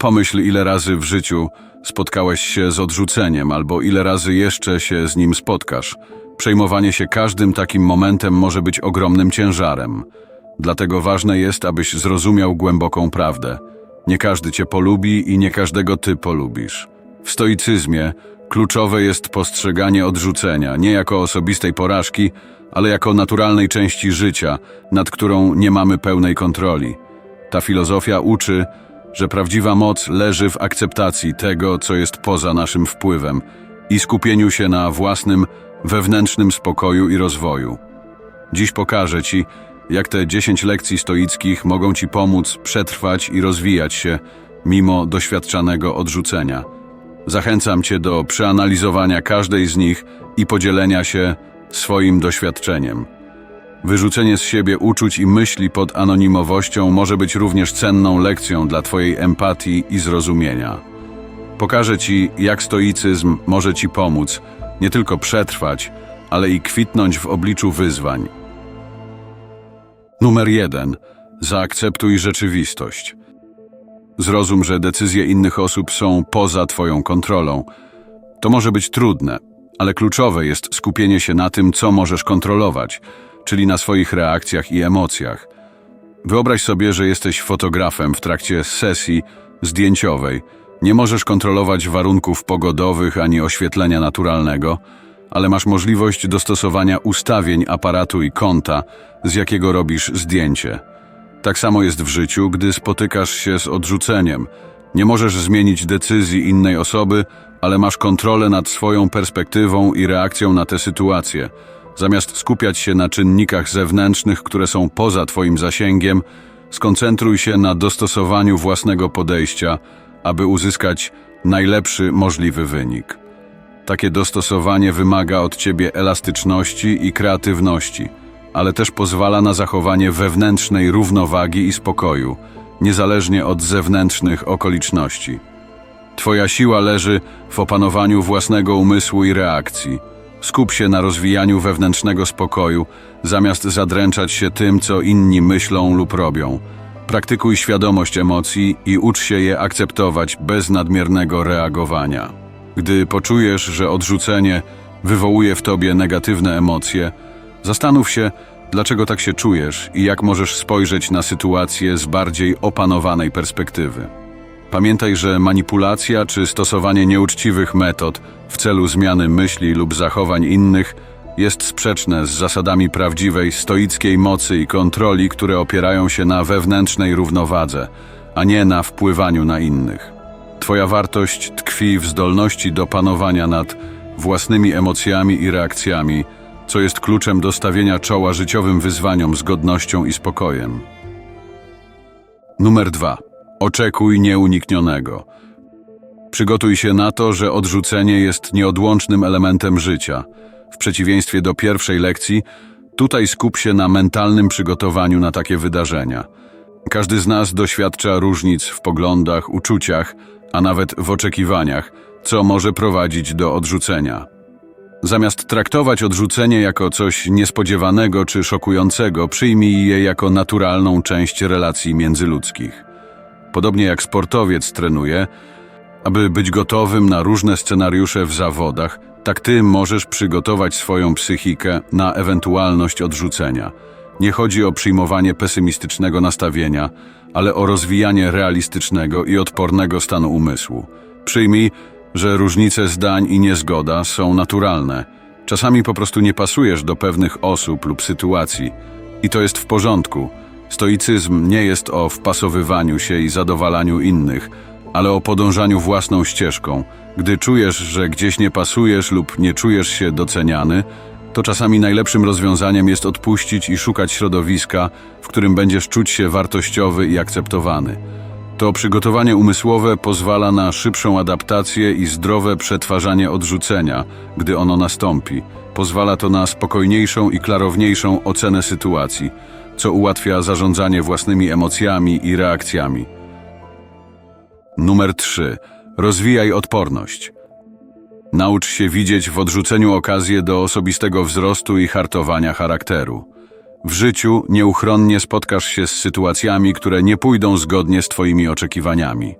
Pomyśl, ile razy w życiu spotkałeś się z odrzuceniem, albo ile razy jeszcze się z nim spotkasz. Przejmowanie się każdym takim momentem może być ogromnym ciężarem. Dlatego ważne jest, abyś zrozumiał głęboką prawdę. Nie każdy cię polubi i nie każdego ty polubisz. W stoicyzmie kluczowe jest postrzeganie odrzucenia nie jako osobistej porażki, ale jako naturalnej części życia, nad którą nie mamy pełnej kontroli. Ta filozofia uczy, że prawdziwa moc leży w akceptacji tego, co jest poza naszym wpływem i skupieniu się na własnym, wewnętrznym spokoju i rozwoju. Dziś pokażę Ci, jak te 10 lekcji stoickich mogą Ci pomóc przetrwać i rozwijać się mimo doświadczanego odrzucenia. Zachęcam Cię do przeanalizowania każdej z nich i podzielenia się swoim doświadczeniem. Wyrzucenie z siebie uczuć i myśli pod anonimowością może być również cenną lekcją dla Twojej empatii i zrozumienia. Pokażę Ci, jak stoicyzm może Ci pomóc nie tylko przetrwać, ale i kwitnąć w obliczu wyzwań. Numer jeden. Zaakceptuj rzeczywistość. Zrozum, że decyzje innych osób są poza Twoją kontrolą. To może być trudne, ale kluczowe jest skupienie się na tym, co możesz kontrolować, czyli na swoich reakcjach i emocjach. Wyobraź sobie, że jesteś fotografem w trakcie sesji zdjęciowej. Nie możesz kontrolować warunków pogodowych ani oświetlenia naturalnego, ale masz możliwość dostosowania ustawień aparatu i kąta, z jakiego robisz zdjęcie. Tak samo jest w życiu, gdy spotykasz się z odrzuceniem. Nie możesz zmienić decyzji innej osoby, ale masz kontrolę nad swoją perspektywą i reakcją na tę sytuację. Zamiast skupiać się na czynnikach zewnętrznych, które są poza Twoim zasięgiem, skoncentruj się na dostosowaniu własnego podejścia, aby uzyskać najlepszy możliwy wynik. Takie dostosowanie wymaga od Ciebie elastyczności i kreatywności, ale też pozwala na zachowanie wewnętrznej równowagi i spokoju, niezależnie od zewnętrznych okoliczności. Twoja siła leży w opanowaniu własnego umysłu i reakcji. Skup się na rozwijaniu wewnętrznego spokoju, zamiast zadręczać się tym, co inni myślą lub robią. Praktykuj świadomość emocji i ucz się je akceptować bez nadmiernego reagowania. Gdy poczujesz, że odrzucenie wywołuje w tobie negatywne emocje, zastanów się, dlaczego tak się czujesz i jak możesz spojrzeć na sytuację z bardziej opanowanej perspektywy. Pamiętaj, że manipulacja czy stosowanie nieuczciwych metod w celu zmiany myśli lub zachowań innych jest sprzeczne z zasadami prawdziwej stoickiej mocy i kontroli, które opierają się na wewnętrznej równowadze, a nie na wpływaniu na innych. Twoja wartość tkwi w zdolności do panowania nad własnymi emocjami i reakcjami, co jest kluczem do stawienia czoła życiowym wyzwaniom z godnością i spokojem. Numer 2. Oczekuj nieuniknionego. Przygotuj się na to, że odrzucenie jest nieodłącznym elementem życia. W przeciwieństwie do pierwszej lekcji, tutaj skup się na mentalnym przygotowaniu na takie wydarzenia. Każdy z nas doświadcza różnic w poglądach, uczuciach, a nawet w oczekiwaniach, co może prowadzić do odrzucenia. Zamiast traktować odrzucenie jako coś niespodziewanego czy szokującego, przyjmij je jako naturalną część relacji międzyludzkich. Podobnie jak sportowiec trenuje, aby być gotowym na różne scenariusze w zawodach, tak ty możesz przygotować swoją psychikę na ewentualność odrzucenia. Nie chodzi o przyjmowanie pesymistycznego nastawienia, ale o rozwijanie realistycznego i odpornego stanu umysłu. Przyjmij, że różnice zdań i niezgoda są naturalne. Czasami po prostu nie pasujesz do pewnych osób lub sytuacji i to jest w porządku. Stoicyzm nie jest o wpasowywaniu się i zadowalaniu innych, ale o podążaniu własną ścieżką. Gdy czujesz, że gdzieś nie pasujesz lub nie czujesz się doceniany, to czasami najlepszym rozwiązaniem jest odpuścić i szukać środowiska, w którym będziesz czuć się wartościowy i akceptowany. To przygotowanie umysłowe pozwala na szybszą adaptację i zdrowe przetwarzanie odrzucenia, gdy ono nastąpi. Pozwala to na spokojniejszą i klarowniejszą ocenę sytuacji, co ułatwia zarządzanie własnymi emocjami i reakcjami. Numer 3. Rozwijaj odporność. Naucz się widzieć w odrzuceniu okazję do osobistego wzrostu i hartowania charakteru. W życiu nieuchronnie spotkasz się z sytuacjami, które nie pójdą zgodnie z Twoimi oczekiwaniami.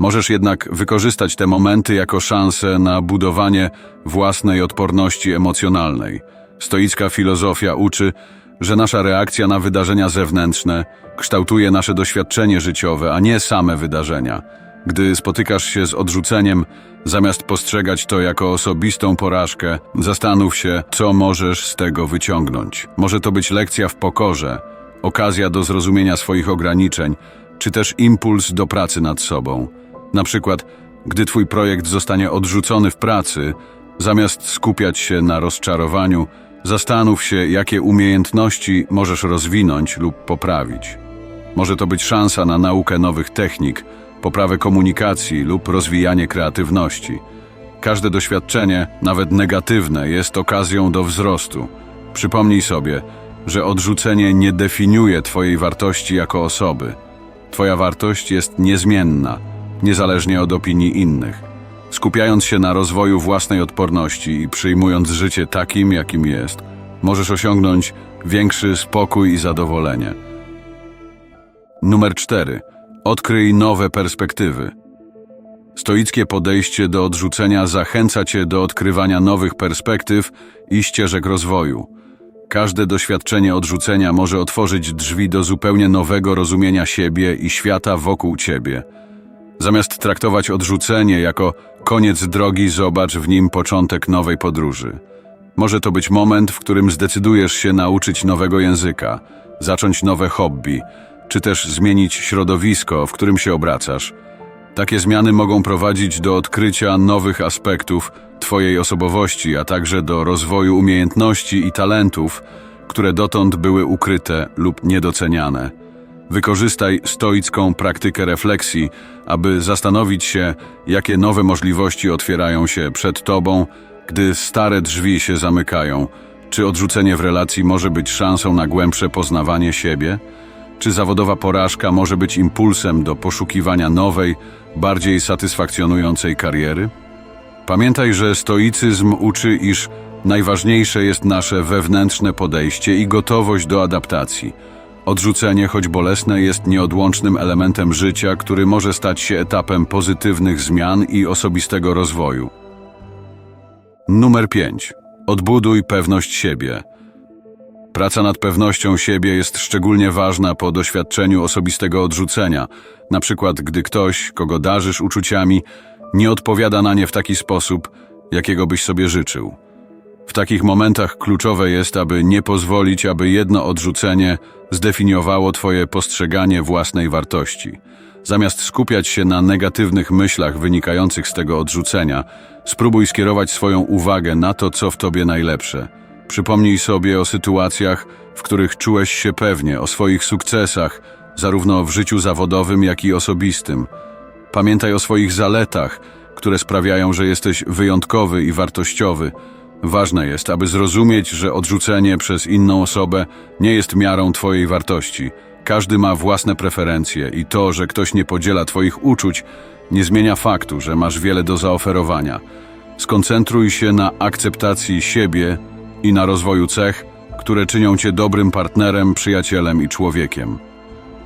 Możesz jednak wykorzystać te momenty jako szansę na budowanie własnej odporności emocjonalnej. Stoicka filozofia uczy, że nasza reakcja na wydarzenia zewnętrzne kształtuje nasze doświadczenie życiowe, a nie same wydarzenia. Gdy spotykasz się z odrzuceniem, zamiast postrzegać to jako osobistą porażkę, zastanów się, co możesz z tego wyciągnąć. Może to być lekcja w pokorze, okazja do zrozumienia swoich ograniczeń, czy też impuls do pracy nad sobą. Na przykład, gdy Twój projekt zostanie odrzucony w pracy, zamiast skupiać się na rozczarowaniu, zastanów się, jakie umiejętności możesz rozwinąć lub poprawić. Może to być szansa na naukę nowych technik, poprawę komunikacji lub rozwijanie kreatywności. Każde doświadczenie, nawet negatywne, jest okazją do wzrostu. Przypomnij sobie, że odrzucenie nie definiuje Twojej wartości jako osoby. Twoja wartość jest niezmienna, niezależnie od opinii innych. Skupiając się na rozwoju własnej odporności i przyjmując życie takim, jakim jest, możesz osiągnąć większy spokój i zadowolenie. Numer 4. Odkryj nowe perspektywy. Stoickie podejście do odrzucenia zachęca cię do odkrywania nowych perspektyw i ścieżek rozwoju. Każde doświadczenie odrzucenia może otworzyć drzwi do zupełnie nowego rozumienia siebie i świata wokół ciebie. Zamiast traktować odrzucenie jako koniec drogi, zobacz w nim początek nowej podróży. Może to być moment, w którym zdecydujesz się nauczyć nowego języka, zacząć nowe hobby, czy też zmienić środowisko, w którym się obracasz. Takie zmiany mogą prowadzić do odkrycia nowych aspektów Twojej osobowości, a także do rozwoju umiejętności i talentów, które dotąd były ukryte lub niedoceniane. Wykorzystaj stoicką praktykę refleksji, aby zastanowić się, jakie nowe możliwości otwierają się przed Tobą, gdy stare drzwi się zamykają. Czy odrzucenie w relacji może być szansą na głębsze poznawanie siebie? Czy zawodowa porażka może być impulsem do poszukiwania nowej, bardziej satysfakcjonującej kariery? Pamiętaj, że stoicyzm uczy, iż najważniejsze jest nasze wewnętrzne podejście i gotowość do adaptacji. Odrzucenie, choć bolesne, jest nieodłącznym elementem życia, który może stać się etapem pozytywnych zmian i osobistego rozwoju. Numer 5. Odbuduj pewność siebie. Praca nad pewnością siebie jest szczególnie ważna po doświadczeniu osobistego odrzucenia, na przykład gdy ktoś, kogo darzysz uczuciami, nie odpowiada na nie w taki sposób, jakiego byś sobie życzył. W takich momentach kluczowe jest, aby nie pozwolić, aby jedno odrzucenie zdefiniowało Twoje postrzeganie własnej wartości. Zamiast skupiać się na negatywnych myślach wynikających z tego odrzucenia, spróbuj skierować swoją uwagę na to, co w Tobie najlepsze. Przypomnij sobie o sytuacjach, w których czułeś się pewnie, o swoich sukcesach, zarówno w życiu zawodowym, jak i osobistym. Pamiętaj o swoich zaletach, które sprawiają, że jesteś wyjątkowy i wartościowy. Ważne jest, aby zrozumieć, że odrzucenie przez inną osobę nie jest miarą Twojej wartości. Każdy ma własne preferencje i to, że ktoś nie podziela Twoich uczuć, nie zmienia faktu, że masz wiele do zaoferowania. Skoncentruj się na akceptacji siebie i na rozwoju cech, które czynią Cię dobrym partnerem, przyjacielem i człowiekiem.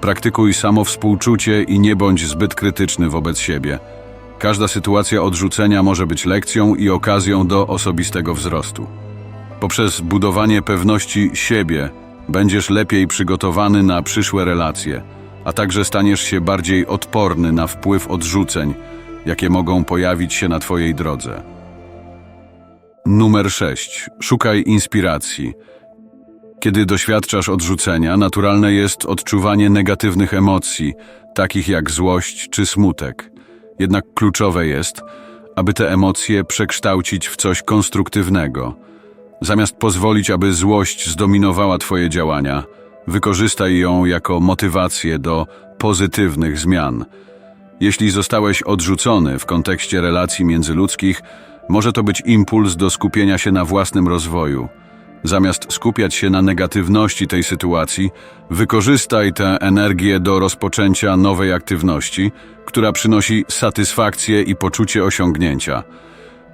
Praktykuj samowspółczucie i nie bądź zbyt krytyczny wobec siebie. Każda sytuacja odrzucenia może być lekcją i okazją do osobistego wzrostu. Poprzez budowanie pewności siebie będziesz lepiej przygotowany na przyszłe relacje, a także staniesz się bardziej odporny na wpływ odrzuceń, jakie mogą pojawić się na Twojej drodze. Numer 6. Szukaj inspiracji. Kiedy doświadczasz odrzucenia, naturalne jest odczuwanie negatywnych emocji, takich jak złość czy smutek. Jednak kluczowe jest, aby te emocje przekształcić w coś konstruktywnego. Zamiast pozwolić, aby złość zdominowała Twoje działania, wykorzystaj ją jako motywację do pozytywnych zmian. Jeśli zostałeś odrzucony w kontekście relacji międzyludzkich, może to być impuls do skupienia się na własnym rozwoju. Zamiast skupiać się na negatywności tej sytuacji, wykorzystaj tę energię do rozpoczęcia nowej aktywności, która przynosi satysfakcję i poczucie osiągnięcia.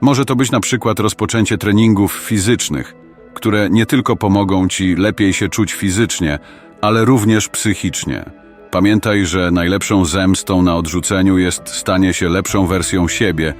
Może to być na przykład rozpoczęcie treningów fizycznych, które nie tylko pomogą ci lepiej się czuć fizycznie, ale również psychicznie. Pamiętaj, że najlepszą zemstą na odrzuceniu jest stanie się lepszą wersją siebie,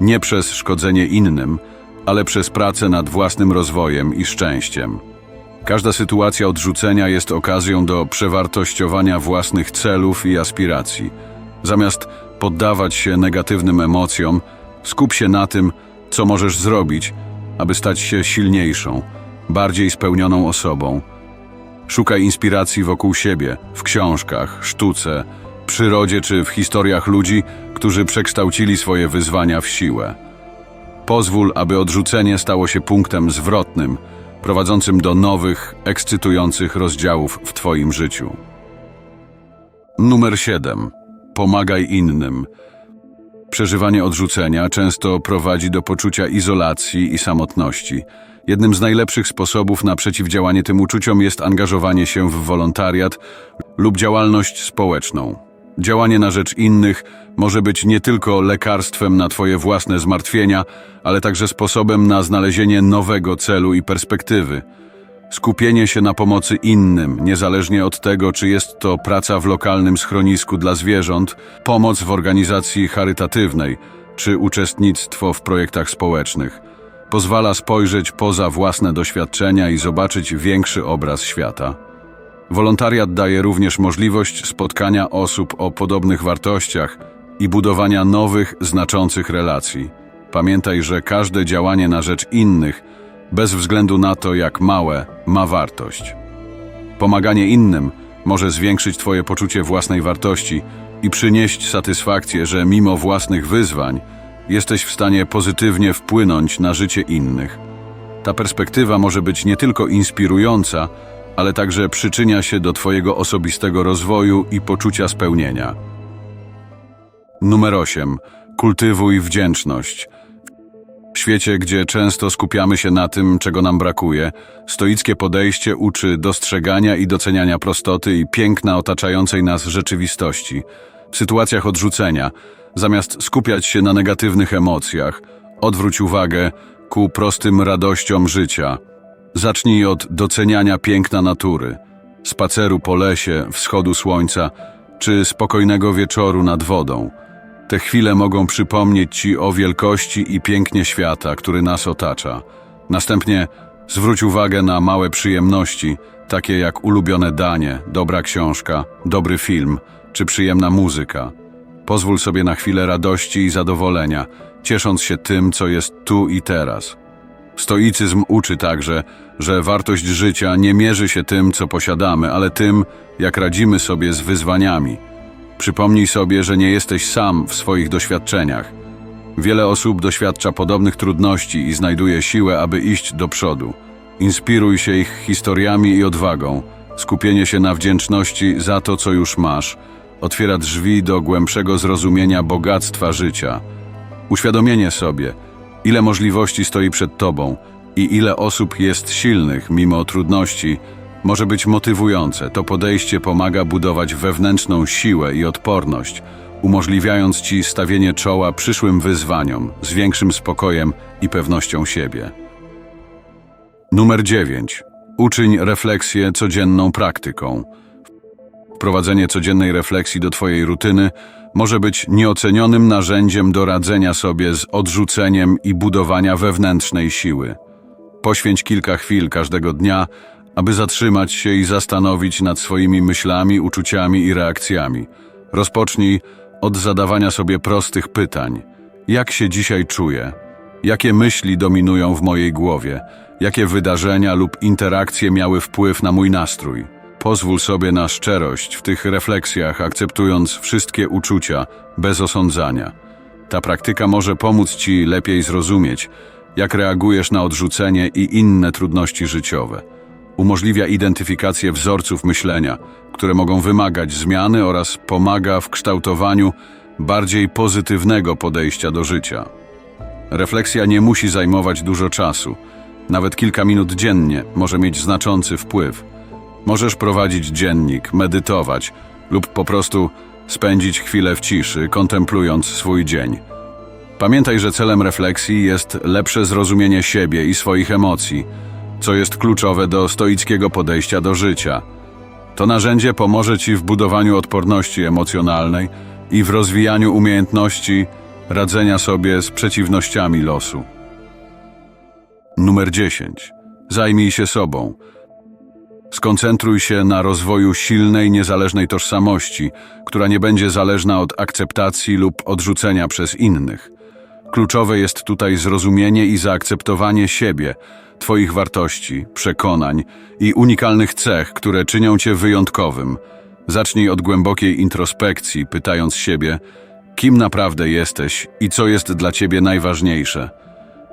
nie przez szkodzenie innym, ale przez pracę nad własnym rozwojem i szczęściem. Każda sytuacja odrzucenia jest okazją do przewartościowania własnych celów i aspiracji. Zamiast poddawać się negatywnym emocjom, skup się na tym, co możesz zrobić, aby stać się silniejszą, bardziej spełnioną osobą. Szukaj inspiracji wokół siebie, w książkach, sztuce, przyrodzie czy w historiach ludzi, którzy przekształcili swoje wyzwania w siłę. Pozwól, aby odrzucenie stało się punktem zwrotnym, prowadzącym do nowych, ekscytujących rozdziałów w Twoim życiu. Numer 7. Pomagaj innym. Przeżywanie odrzucenia często prowadzi do poczucia izolacji i samotności. Jednym z najlepszych sposobów na przeciwdziałanie tym uczuciom jest angażowanie się w wolontariat lub działalność społeczną. Działanie na rzecz innych może być nie tylko lekarstwem na Twoje własne zmartwienia, ale także sposobem na znalezienie nowego celu i perspektywy. Skupienie się na pomocy innym, niezależnie od tego, czy jest to praca w lokalnym schronisku dla zwierząt, pomoc w organizacji charytatywnej, czy uczestnictwo w projektach społecznych, pozwala spojrzeć poza własne doświadczenia i zobaczyć większy obraz świata. Wolontariat daje również możliwość spotkania osób o podobnych wartościach i budowania nowych, znaczących relacji. Pamiętaj, że każde działanie na rzecz innych, bez względu na to, jak małe, ma wartość. Pomaganie innym może zwiększyć Twoje poczucie własnej wartości i przynieść satysfakcję, że mimo własnych wyzwań jesteś w stanie pozytywnie wpłynąć na życie innych. Ta perspektywa może być nie tylko inspirująca, ale także przyczynia się do Twojego osobistego rozwoju i poczucia spełnienia. Numer 8. Kultywuj wdzięczność. W świecie, gdzie często skupiamy się na tym, czego nam brakuje, stoickie podejście uczy dostrzegania i doceniania prostoty i piękna otaczającej nas rzeczywistości. W sytuacjach odrzucenia, zamiast skupiać się na negatywnych emocjach, odwróć uwagę ku prostym radościom życia. Zacznij od doceniania piękna natury, spaceru po lesie, wschodu słońca czy spokojnego wieczoru nad wodą. Te chwile mogą przypomnieć Ci o wielkości i pięknie świata, który nas otacza. Następnie zwróć uwagę na małe przyjemności, takie jak ulubione danie, dobra książka, dobry film czy przyjemna muzyka. Pozwól sobie na chwilę radości i zadowolenia, ciesząc się tym, co jest tu i teraz. Stoicyzm uczy także, że wartość życia nie mierzy się tym, co posiadamy, ale tym, jak radzimy sobie z wyzwaniami. Przypomnij sobie, że nie jesteś sam w swoich doświadczeniach. Wiele osób doświadcza podobnych trudności i znajduje siłę, aby iść do przodu. Inspiruj się ich historiami i odwagą. Skupienie się na wdzięczności za to, co już masz, otwiera drzwi do głębszego zrozumienia bogactwa życia. Uświadomienie sobie, ile możliwości stoi przed tobą i ile osób jest silnych mimo trudności, może być motywujące. To podejście pomaga budować wewnętrzną siłę i odporność, umożliwiając ci stawienie czoła przyszłym wyzwaniom z większym spokojem i pewnością siebie. Numer 9. Uczyń refleksję codzienną praktyką. Wprowadzenie codziennej refleksji do Twojej rutyny może być nieocenionym narzędziem do radzenia sobie z odrzuceniem i budowania wewnętrznej siły. Poświęć kilka chwil każdego dnia, aby zatrzymać się i zastanowić nad swoimi myślami, uczuciami i reakcjami. Rozpocznij od zadawania sobie prostych pytań: jak się dzisiaj czuję? Jakie myśli dominują w mojej głowie? Jakie wydarzenia lub interakcje miały wpływ na mój nastrój? Pozwól sobie na szczerość w tych refleksjach, akceptując wszystkie uczucia bez osądzania. Ta praktyka może pomóc Ci lepiej zrozumieć, jak reagujesz na odrzucenie i inne trudności życiowe. Umożliwia identyfikację wzorców myślenia, które mogą wymagać zmiany oraz pomaga w kształtowaniu bardziej pozytywnego podejścia do życia. Refleksja nie musi zajmować dużo czasu. Nawet kilka minut dziennie może mieć znaczący wpływ. Możesz prowadzić dziennik, medytować lub po prostu spędzić chwilę w ciszy, kontemplując swój dzień. Pamiętaj, że celem refleksji jest lepsze zrozumienie siebie i swoich emocji, co jest kluczowe do stoickiego podejścia do życia. To narzędzie pomoże Ci w budowaniu odporności emocjonalnej i w rozwijaniu umiejętności radzenia sobie z przeciwnościami losu. Numer 10. Zajmij się sobą. Skoncentruj się na rozwoju silnej, niezależnej tożsamości, która nie będzie zależna od akceptacji lub odrzucenia przez innych. Kluczowe jest tutaj zrozumienie i zaakceptowanie siebie, Twoich wartości, przekonań i unikalnych cech, które czynią Cię wyjątkowym. Zacznij od głębokiej introspekcji, pytając siebie, kim naprawdę jesteś i co jest dla Ciebie najważniejsze.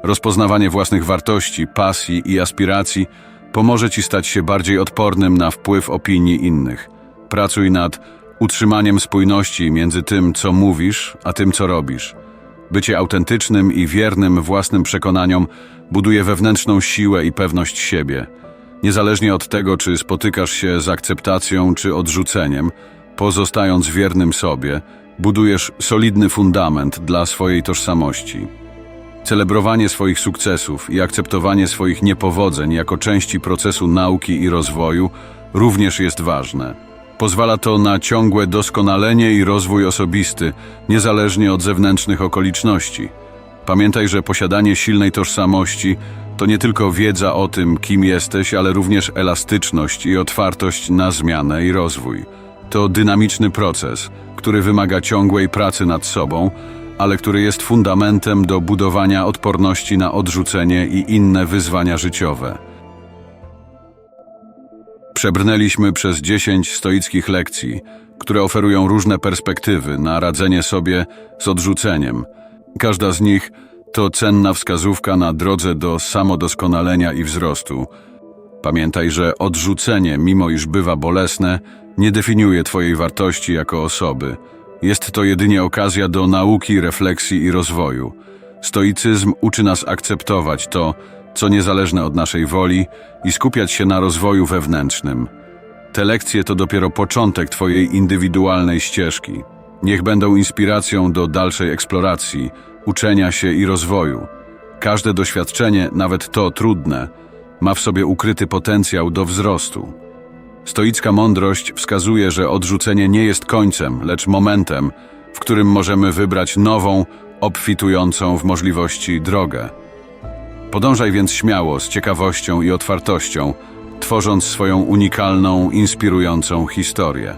Rozpoznawanie własnych wartości, pasji i aspiracji pomoże Ci stać się bardziej odpornym na wpływ opinii innych. Pracuj nad utrzymaniem spójności między tym, co mówisz, a tym, co robisz. Bycie autentycznym i wiernym własnym przekonaniom buduje wewnętrzną siłę i pewność siebie. Niezależnie od tego, czy spotykasz się z akceptacją czy odrzuceniem, pozostając wiernym sobie, budujesz solidny fundament dla swojej tożsamości. Celebrowanie swoich sukcesów i akceptowanie swoich niepowodzeń jako części procesu nauki i rozwoju również jest ważne. Pozwala to na ciągłe doskonalenie i rozwój osobisty, niezależnie od zewnętrznych okoliczności. Pamiętaj, że posiadanie silnej tożsamości to nie tylko wiedza o tym, kim jesteś, ale również elastyczność i otwartość na zmianę i rozwój. To dynamiczny proces, który wymaga ciągłej pracy nad sobą, ale który jest fundamentem do budowania odporności na odrzucenie i inne wyzwania życiowe. Przebrnęliśmy przez 10 stoickich lekcji, które oferują różne perspektywy na radzenie sobie z odrzuceniem. Każda z nich to cenna wskazówka na drodze do samodoskonalenia i wzrostu. Pamiętaj, że odrzucenie, mimo iż bywa bolesne, nie definiuje Twojej wartości jako osoby. Jest to jedynie okazja do nauki, refleksji i rozwoju. Stoicyzm uczy nas akceptować to, co niezależne od naszej woli i skupiać się na rozwoju wewnętrznym. Te lekcje to dopiero początek Twojej indywidualnej ścieżki. Niech będą inspiracją do dalszej eksploracji, uczenia się i rozwoju. Każde doświadczenie, nawet to trudne, ma w sobie ukryty potencjał do wzrostu. Stoicka mądrość wskazuje, że odrzucenie nie jest końcem, lecz momentem, w którym możemy wybrać nową, obfitującą w możliwości drogę. Podążaj więc śmiało, z ciekawością i otwartością, tworząc swoją unikalną, inspirującą historię.